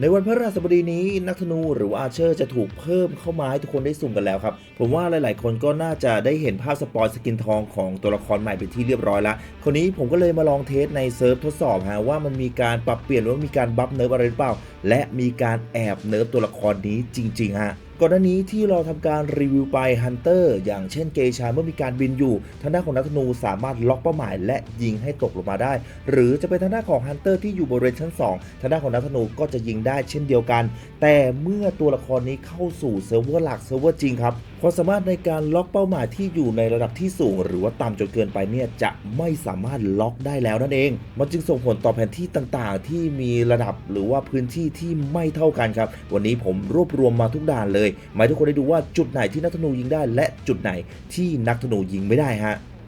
ในวันพฤหัสบดีนี้นักธนูหรืออาเชอร์จะถูกเพิ่มเข้ามาให้ทุกคนได้สุ่มกันแล้วครับ ผมว่าหลายๆ คนก็น่าจะได้เห็นภาพสปอยสกินทองของตัวละครใหม่เป็นที่เรียบร้อยแล้วคราวนี้ผมก็เลยมาลองเทสในเซิร์ฟทดสอบฮะว่ามันมีการปรับเปลี่ยนหรือว่ามีการบัฟเนิร์ฟอะไรหรือเปล่า และมีการแอบเนิร์ฟตัวละครนี้จริงๆฮะ ก่อนหน้านี้ที่เราทำการรีวิวไปฮันเตอร์อย่างเช่นเกชาเมื่อมีการบินอยู่ทางด้านของนักธนูสามารถล็อกเป้าหมาย และยิงให้ตกลงมาได้ หรือจะเป็นทางด้านของฮันเตอร์ที่อยู่บริเวณชั้น 2 ทางด้านของนักธนูก็จะยิงได้เช่นเดียวกัน แต่เมื่อตัวละครนี้เข้าสู่เซิร์ฟเวอร์หลักเซิร์ฟเวอร์จริงครับความสามารถในการล็อกเป้าหมายที่อยู่ในระดับที่สูง หรือว่าต่ำจนเกินไปเนี่ยจะไม่สามารถล็อกได้แล้วนั่นเอง มันจึงส่งผลต่อแผนที่ต่างๆ ที่มีระดับหรือว่าพื้นที่ที่ไม่เท่ากันครับ วันนี้ผมรวบรวมมาทุกด่านเลยมายทุกคนได้ดูว่าจุดไหนที่นักธนูยิงได้ และจุดไหนที่นักธนูยิงไม่ได้ฮะ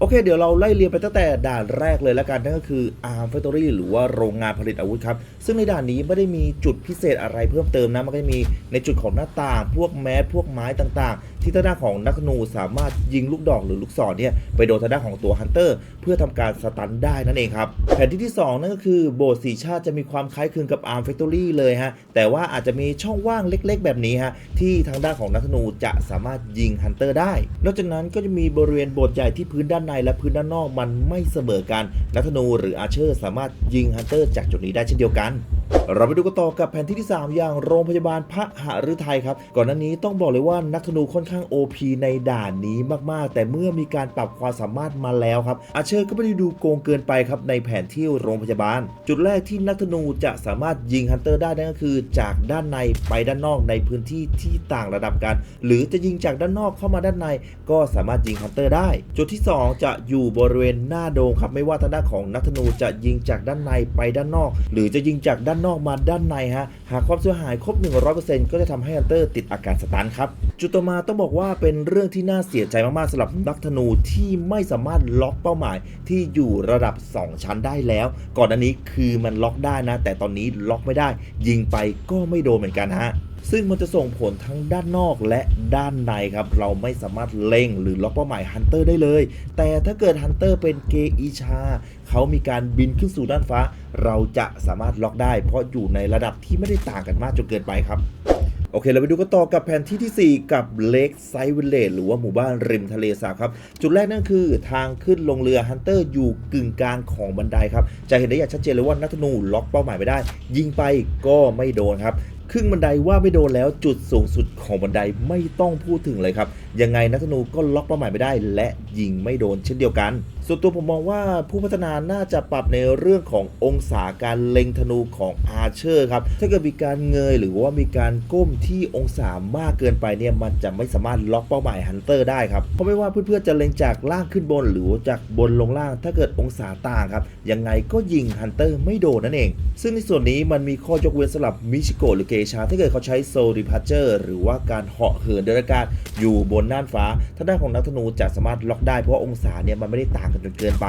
โอเค เดี๋ยวเราไล่เรียงไปตั้งแต่ด่านแรกเลยแล้วกันนั่นก็คือ Arm Factory หรือว่าโรงงานผลิตอาวุธครับ ซึ่งในด่านนี้ไม่ได้มีจุดพิเศษอะไรเพิ่มเติมนะ มันก็จะมีในจุดของหน้าต่าง พวกแมสพวกไม้ต่างๆ ที่ทางด้านของนักธนูสามารถยิงลูกดอกหรือลูกศรเนี่ยไปโดนทางด้านของตัวฮันเตอร์เพื่อทำการสตันได้นั่นเองครับแผนที่ที่ 2 นั่นก็คือโบสถ์สีชาติจะมีความคล้ายคลึงกับ Arm Factory เลยฮะแต่ว่าอาจจะมีช่องว่างเล็ก ๆ แบบนี้ฮะที่ทางด้านของนักธนูจะสามารถยิงฮันเตอร์ได้ นอกจากนั้นก็จะมีบริเวณโบสถ์ใหญ่ที่พื้นด้านในและพื้นด้านนอกมันไม่เสมอกันนักธนูหรืออาเชอร์ สามารถยิงฮันเตอร์จากจุดนี้ได้เช่นเดียวกัน เราไปดูกันต่อกับแผนที่ที่ 3 อย่างโรงพยาบาลพระหฤทัยครับ ก่อนหน้านี้ต้องบอกเลยว่านักธนูค่อนข้าง OP ในด่านนี้มากๆ แต่เมื่อมีการปรับความสามารถมาแล้วครับ อาเชอร์ก็ไม่ได้ดูโกงเกินไปครับในแผนที่โรงพยาบาล จุดแรกที่นักธนูจะสามารถยิงฮันเตอร์ได้นั่นก็คือ จากด้านในไปด้านนอกในพื้นที่ที่ต่างระดับกัน หรือจะยิงจากด้านนอกเข้ามาด้านใน ก็สามารถยิงฮันเตอร์ได้ จุดที่ 2 จะอยู่บริเวณหน้าโดมครับไม่ว่าทางด้านของนักธนูจะยิงจากด้านในไปด้านนอก หรือจะยิงจากด้านนอกมาด้านในฮะ หากความเสียหายครบ 100%ก็จะทำให้ฮันเตอร์ติดอาการสตันครับ จุดต่อมาต้องบอกว่าเป็นเรื่องที่น่าเสียใจมากๆสำหรับนักธนูที่ไม่สามารถล็อกเป้าหมายที่อยู่ระดับ 2 ชั้นได้แล้ว ก่อนอันนี้คือมันล็อกได้นะ แต่ตอนนี้ล็อกไม่ได้ ยิงไปก็ไม่โดนเหมือนกันฮะ ซึ่งมันจะส่งผลทั้งด้านนอกและด้านในครับ เราไม่สามารถเล็งหรือล็อกเป้าหมายฮันเตอร์ได้เลย แต่ถ้าเกิดฮันเตอร์เป็นเกอีชา เขามีการบินขึ้นสู่ด้านฟ้า เราจะสามารถล็อกได้ เพราะอยู่ในระดับที่ไม่ได้ต่างกันมากจนเกินไปครับโอเค เราไปดูกันต่อกับแผนที่ที่ 4 กับเลกไซวิลเลจหรือว่าหมู่บ้านริมทะเลสาบครับ จุดแรกนั่นคือทางขึ้นลงเรือฮันเตอร์อยู่กึ่งกลางของบันไดครับ จะเห็นได้อย่างชัดเจนเลยว่านักธนูล็อกเป้าหมายไม่ได้ ยิงไปก็ไม่โดนครับ ครึ่งบันไดว่าไม่โดนแล้วจุดสูงสุดของบันไดไม่ต้องพูดถึงเลยครับ ยังไงนักธนูก็ล็อกเป้าหมายไม่ได้ และยิงไม่โดนเช่นเดียวกัน ส่วนตัวผมมองว่าผู้พัฒนาน่าจะปรับในเรื่องขององศาการเล็งธนูของอาร์เชอร์ครับ ถ้าเกิดมีการเงยหรือว่ามีการก้มที่องศามากเกินไปเนี่ยมันจะไม่สามารถล็อกเป้าหมายฮันเตอร์ได้ครับเพราะไม่ว่าเพื่อนๆจะเล็งจากล่างขึ้นบน หรือจากบนลงล่าง ถ้าเกิดองศาต่างครับยังไงก็ยิงฮันเตอร์ไม่โดนนั่นเอง ซึ่งในส่วนนี้มันมีข้อยกเว้นสำหรับมิชิโกหรือเกชาถ้าเกิดเขาใช้โซลิพัเจอร์หรือว่าการเหาะเหินโดยอากาศอยู่บนน่านฟ้าทางด้านของนักธนูจะสามารถล็อกได้เพราะว่าองศาเนี่ยมันไม่ได้ต่างกันจนเกินไป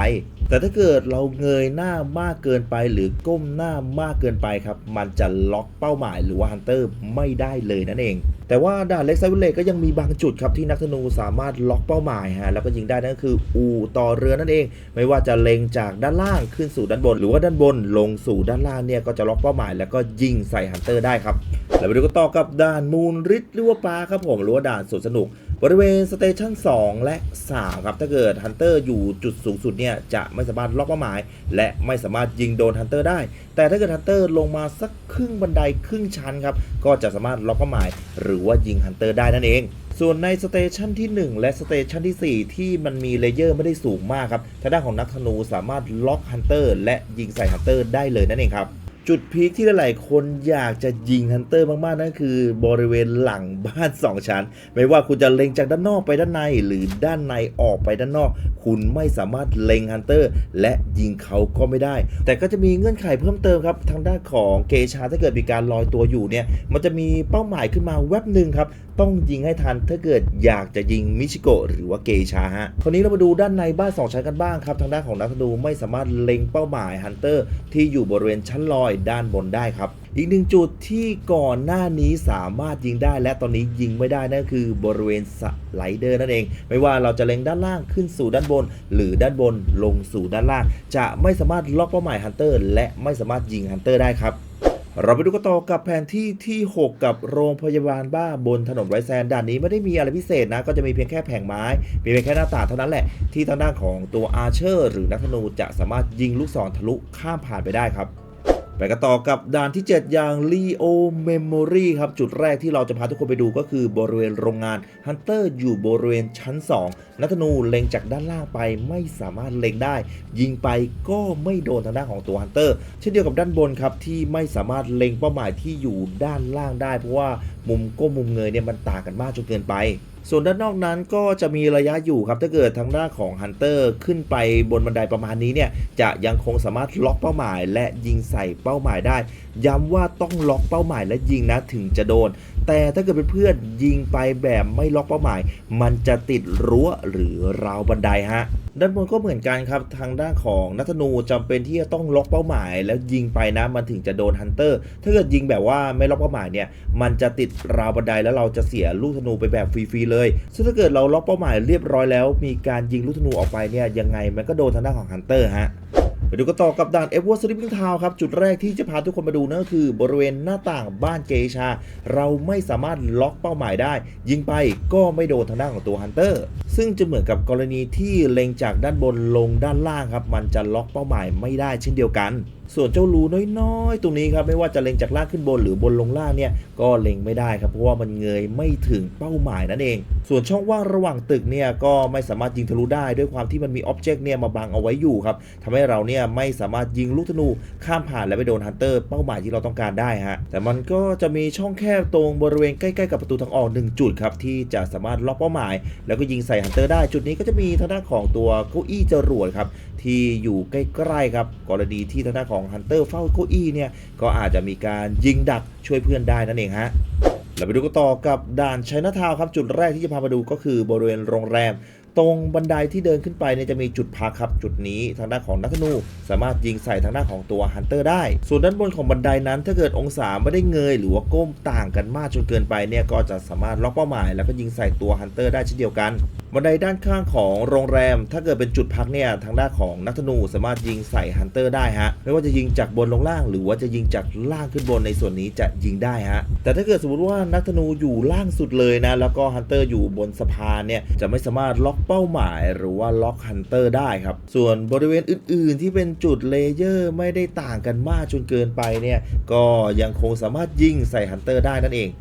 แต่ถ้าเกิดเราเงยหน้ามากเกินไป หรือก้มหน้ามากเกินไปครับมันจะล็อกเป้าหมายหรือว่าฮันเตอร์ไม่ได้เลยนั่นเอง แต่ว่าด่านเล็กไซเวเลก็ยังมีบางจุดครับที่นักธนูสามารถล็อกเป้าหมายฮะแล้วก็ยิงได้นั่นก็คือ อูต่อเรือนั่นเอง ไม่ว่าจะเล็งจากด้านล่างขึ้นสู่ด้านบน หรือว่าด้านบนลงสู่ด้านล่างเนี่ยก็จะล็อกเป้าหมาย แล้วก็ยิงใส่ฮันเตอร์ได้ครับแล้วไปดูก็ต่อกับด่านมูนริดหรือว่าปลาครับผมหรือว่าด่านสวนสนุก บริเวณสเตชัน2 และ 3 ครับ ถ้าเกิดฮันเตอร์อยู่จุดสูงสุดเนี่ย จะไม่สามารถล็อกเป้าหมาย และไม่สามารถยิงโดนฮันเตอร์ได้ แต่ถ้าเกิดฮันเตอร์ลงมาสักครึ่งบันไดครึ่งชั้นครับ ก็จะสามารถล็อกเป้าหมาย หรือว่ายิงฮันเตอร์ได้นั่นเองส่วนในสเตชันที่ 1 และสเตชันที่ 4 ที่มันมีเลเยอร์ไม่ได้สูงมากครับทางด้านของนักธนูสามารถล็อกฮันเตอร์และยิงใส่ฮันเตอร์ได้เลยนั่นเองครับ จุดพีคที่หลายๆคนอยากจะยิงฮันเตอร์มากๆ นั่นคือบริเวณหลังบ้าน 2 ชั้น ไม่ว่าคุณจะเล็งจากด้านนอกไปด้านใน หรือด้านในออกไปด้านนอก คุณไม่สามารถเล็งฮันเตอร์และยิงเขาก็ไม่ได้ แต่ก็จะมีเงื่อนไขเพิ่มเติมครับ ทางด้านของเกชาถ้าเกิดมีการลอยตัวอยู่เนี่ย มันจะมีเป้าหมายขึ้นมาแวบหนึ่งครับ ต้องยิงให้ทันถ้าเกิดอยากจะยิงมิชิโกะหรือว่าเกชาฮะ คราวนี้เรามาดูด้านในบ้านสองชั้นกันบ้างครับ ทางด้านของนักธนูไม่สามารถเล็งเป้าหมายฮันเตอร์ที่อยู่บริเวณชั้นลอยด้านบนได้ครับ อีกหนึ่งจุดที่ก่อนหน้านี้สามารถยิงได้และตอนนี้ยิงไม่ได้นั่นคือบริเวณสไลเดอร์นั่นเอง ไม่ว่าเราจะเล็งด้านล่างขึ้นสู่ด้านบน หรือด้านบนลงสู่ด้านล่าง จะไม่สามารถล็อกเป้าหมายฮันเตอร์และไม่สามารถยิงฮันเตอร์ได้ครับเราไปดูกันต่อกับแผนที่ที่ 6 กับโรงพยาบาลบ้าบนถนนไรแซนด่านนี้ไม่ได้มีอะไรพิเศษนะ ก็จะมีเพียงแค่แผงไม้ มีเพียงแค่หน้าต่างเท่านั้นแหละ ที่ทางด้านของตัวอาร์เชอร์ หรือนักธนูจะสามารถยิงลูกศรทะลุข้ามผ่านไปได้ครับ ไปกันต่อกับด่านที่ 7 อย่าง Leo Memory ครับ จุดแรกที่เราจะพาทุกคนไปดูก็คือบริเวณโรงงาน Hunter อยู่บริเวณชั้น 2 นักธนูเล็งจากด้านล่างไปไม่สามารถเล็งได้ ยิงไปก็ไม่โดนทางด้านของตัว Hunter เช่นเดียวกับด้านบนครับ ที่ไม่สามารถเล็งเป้าหมายที่อยู่ด้านล่างได้ เพราะว่ามุมก้มมุมเงยเนี่ยมันต่างกันมากจนเกินไป ส่วนด้านนอกนั้นก็จะมีระยะอยู่ครับถ้าเกิดทางด้านของฮันเตอร์ขึ้นไปบนบันไดประมาณนี้เนี่ยจะยังคงสามารถล็อกเป้าหมาย และยิงใส่เป้าหมายได้ ย้ำว่าต้องล็อกเป้าหมายและยิงนะถึงจะโดน แต่ถ้าเกิดเป็นเพื่อนยิงไปแบบไม่ล็อกเป้าหมาย มันจะติดรั้วหรือราวบันไดฮะด้านบนก็เหมือนกันครับทางด้านของนักธนูจำเป็นที่จะต้องล็อกเป้าหมาย แล้วยิงไปนะมันถึงจะโดนฮันเตอร์ถ้าเกิดยิงแบบว่าไม่ล็อกเป้าหมายเนี่ยมันจะติดราวบันไดแล้วเราจะเสียลูกธนูไปแบบฟรีๆเลยซึ่งถ้าเกิดเราล็อกเป้าหมายเรียบร้อยแล้ว มีการยิงลูกธนูออกไปเนี่ยยังไงมันก็โดนทางด้านของฮันเตอร์ฮะ ไปดูกันต่อกับด่านเอเวอร์สลิปปิ้งทาวครับ จุดแรกที่จะพาทุกคนมาดูนั่นก็คือบริเวณหน้าต่างบ้านเกชา เราไม่สามารถล็อกเป้าหมายได้ ยิงไปก็ไม่โดนทางด้านของตัวฮันเตอร์ซึ่งจะเหมือนกับกรณีที่เล็งจากด้านบนลงด้านล่างครับ มันจะล็อกเป้าหมายไม่ได้เช่นเดียวกัน ส่วนเจ้ารูน้อยๆ ตรงนี้ครับไม่ว่าจะเล็งจากล่างขึ้นบนหรือบนลงล่างเนี่ยก็เล็งไม่ได้ครับเพราะว่ามันเงยไม่ถึงเป้าหมายนั่นเอง ส่วนช่องว่างระหว่างตึกเนี่ยก็ไม่สามารถยิงทะลุได้ด้วยความที่มันมีอ็อบเจกต์เนี่ยมาบังเอาไว้อยู่ครับทำให้เราเนี่ยไม่สามารถยิงลูกธนูข้ามผ่านและไปโดนฮันเตอร์เป้าหมายที่เราต้องการได้ฮะแต่มันก็จะมีช่องแคบตรงบริเวณใกล้ๆกับประตูทางออกหนึ่งจุดครับที่จะสามารถล็อกเป้าหมาย แล้วก็ยิงใส่ฮันเตอร์ได้จุดนี้ก็จะมีทางด้านของตัวเก้าอี้จรวดครับที่อยู่ใกล้ๆครับกรณีที่ทางด้านของสองฮันเตอร์เฝ้าเก้าอี้เนี่ยก็อาจจะมีการยิงดักช่วยเพื่อนได้นั่นเองฮะเราไปดูกันต่อกับด่านชัยนาทาวครับจุดแรกที่จะพามาดูก็คือบริเวณโรงแรม ตรงบันไดที่เดินขึ้นไปเนี่ยจะมีจุดพักครับจุดนี้ทางด้านของนักธนูสามารถยิงใส่ทางด้านของตัวฮันเตอร์ได้ ส่วนด้านบนของบันไดนั้นถ้าเกิดองศาไม่ได้เงยหรือว่าก้มต่างกันมากจนเกินไปเนี่ยก็จะสามารถล็อกเป้าหมาย แล้วก็ยิงใส่ตัวฮันเตอร์ได้เช่นเดียวกันบันไดด้านข้างของโรงแรม ถ้าเกิดเป็นจุดพักเนี่ยทางด้านของนักธนูสามารถยิงใส่ฮันเตอร์ได้ฮะไม่ว่าจะยิงจากบนลงล่าง หรือว่าจะยิงจากล่างขึ้นบนในส่วนนี้จะยิงได้ฮะแต่ถ้าเกิดสมมติว่านักธนูอยู่ล่างสุดเลยนะแล้วก็ฮันเตอร์อยู่บนสะพานเนี่ยจะไม่สามารถล็อกเป้าหมาย หรือว่าล็อกฮันเตอร์ได้ครับส่วนบริเวณอื่น ๆ ที่เป็นจุดเลเยอร์ไม่ได้ต่างกันมากจนเกินไปเนี่ยก็ยังคงสามารถยิงใส่ฮันเตอร์ได้นั่นเอง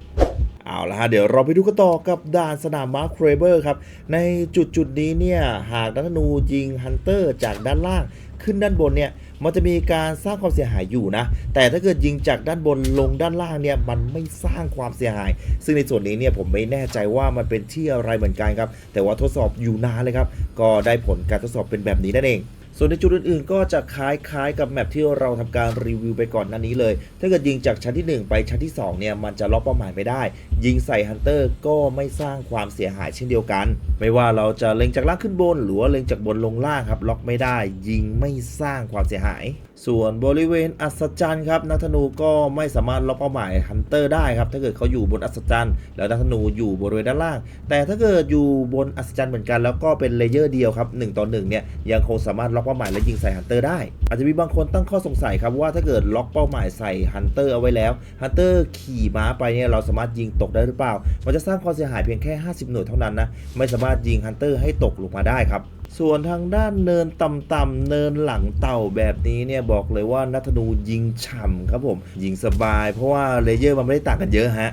เอาละฮะเดี๋ยวเราไปดูกันต่อกับด่านสนามมาร์คเรเบอร์ครับ ในจุดจุดนี้เนี่ย หากนักธนูยิงฮันเตอร์จากด้านล่างขึ้นด้านบนเนี่ยมันจะมีการสร้างความเสียหายอยู่นะ แต่ถ้าเกิดยิงจากด้านบนลงด้านล่างเนี่ยมันไม่สร้างความเสียหาย ซึ่งในส่วนนี้เนี่ยผมไม่แน่ใจว่ามันเป็นที่อะไรเหมือนกันครับ แต่ว่าทดสอบอยู่นานเลยครับ ก็ได้ผลการทดสอบเป็นแบบนี้นั่นเอง ส่วนในจุดอื่นๆ ก็จะคล้ายๆ กับแมปที่เราทำการรีวิวไปก่อนหน้านี้เลย ถ้าเกิดยิงจากชั้นที่ 1 ไปชั้นที่2เนี่ยมันจะล็อกเป้าหมายไม่ได้ ยิงใส่ฮันเตอร์ก็ไม่สร้างความเสียหายเช่นเดียวกัน ไม่ว่าเราจะเล็งจากล่างขึ้นบน หรือว่าเล็งจากบนลงล่างครับล็อกไม่ได้ ยิงไม่สร้างความเสียหาย ส่วนบริเวณอัศจรรย์ครับนักธนูก็ไม่สามารถล็อกเป้าหมายฮันเตอร์ได้ครับถ้าเกิดเขาอยู่บนอัศจรรย์ แล้วนักธนูอยู่บริเวณด้านล่าง แต่ถ้าเกิดอยู่บนอัศจรรย์เหมือนกันแล้วก็เป็นเลเยอร์เดียวครับ1ต่อ1เนี่ยยังคงสามารถล็อกเป้าหมายและยิงใส่ฮันเตอร์ได้ อาจจะมีบางคนตั้งข้อสงสัยครับว่าถ้าเกิดล็อกเป้าหมายใส่ฮันเตอร์เอาไว้แล้วฮันเตอร์ขี่ม้าไปเนี่ยเราสามารถยิงตกได้หรือเปล่า มันจะสร้างความเสียหายเพียงแค่ 50 หน่วยเท่านั้นนะไม่สามารถยิงฮันเตอร์ให้ตกลงมาได้ครับ ส่วนทางด้านเนินต่ำๆเนินหลังเต่าแบบนี้เนี่ยบอกเลยว่านัทนูยิงฉ่ำครับผม ยิงสบายเพราะว่าเลเยอร์มันไม่ได้ต่างกันเยอะฮะ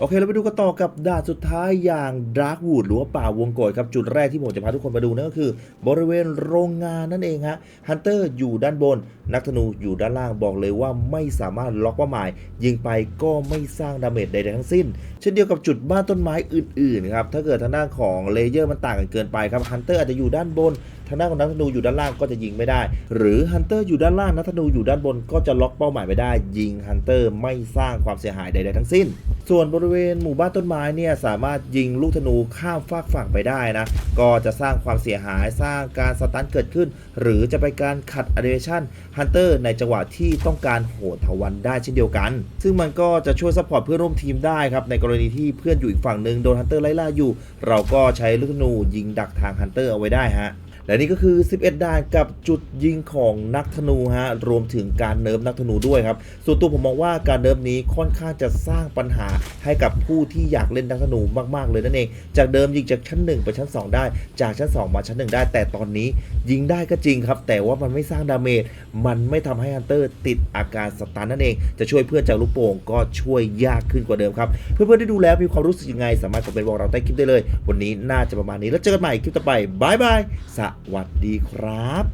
โอเค เราไปดูกันต่อกับด่านสุดท้ายอย่างดาร์กวูดหรือว่าป่าวงกฏครับ จุดแรกที่ผมจะพาทุกคนมาดูนั่นก็คือ บริเวณโรงงานนั่นเองฮะฮันเตอร์อยู่ด้านบน นักธนูอยู่ด้านล่างบอกเลยว่าไม่สามารถล็อกเป้าหมาย ยิงไปก็ไม่สร้างดาเมจใดๆทั้งสิ้น เช่นเดียวกับจุดบ้านต้นไม้อื่นๆครับถ้าเกิดทางด้านของเลเยอร์มันต่างกันเกินไปครับฮันเตอร์อาจจะอยู่ด้านบนทางด้านของนักธนูอยู่ด้านล่างก็จะยิงไม่ได้ หรือฮันเตอร์อยู่ด้านล่างนักธนูอยู่ด้านบนก็จะล็อกเป้าหมายไม่ได้ ยิงฮันเตอร์ไม่สร้างความเสียหายใดๆทั้งสิ้น ส่วนบริเวณหมู่บ้านต้นไม้เนี่ยสามารถยิงลูกธนูข้ามฟากฝั่งไปได้นะ ก็จะสร้างความเสียหายสร้างการสตันเกิดขึ้น หรือจะไปการขัดอ i เ a ชั่นฮันเตอร์ในจังหวะที่ต้องการโหดทวันได้เช่นเดียวกัน ซึ่งมันก็จะช่วยซัพพอร์ตเพื่อนร่วมทีมได้ครับ ในกรณีที่เพื่อนอยู่อีกฝั่งหนึ่งโดนฮันเตอร์ไล่ล่าอยู่ เราก็ใช้ลูกธนูยิงดักทางฮันเตอร์เอาไว้ได้ฮะ และนี่ก็คือ 11 ด่านกับจุดยิงของนักธนูฮะรวมถึงการเนิร์ฟนักธนูด้วยครับส่วนตัวผมมองว่าการเนิร์ฟนี้ค่อนข้างจะสร้างปัญหาให้กับผู้ที่อยากเล่นนักธนูมากๆเลยนั่นเอง จากเดิมยิงจากชั้น 1 ไปชั้น 2 ได้ จากชั้น 2 มาชั้น 1 ได้ แต่ตอนนี้ยิงได้ก็จริงครับ แต่ว่ามันไม่สร้างดาเมจมันไม่ทำให้ฮันเตอร์ติดอาการสตันนั่นเอง จะช่วยเพื่อนจากลูกโป่งก็ช่วยยากขึ้นกว่าเดิมครับ เพื่อนๆได้ดูแล้วมีความรู้สึกยังไง สามารถคอมเมนต์บอกเราใต้คลิปได้เลย วันนี้น่าจะประมาณนี้แล้วเจอกันใหม่คลิปต่อไปบายบายสวัสดีครับ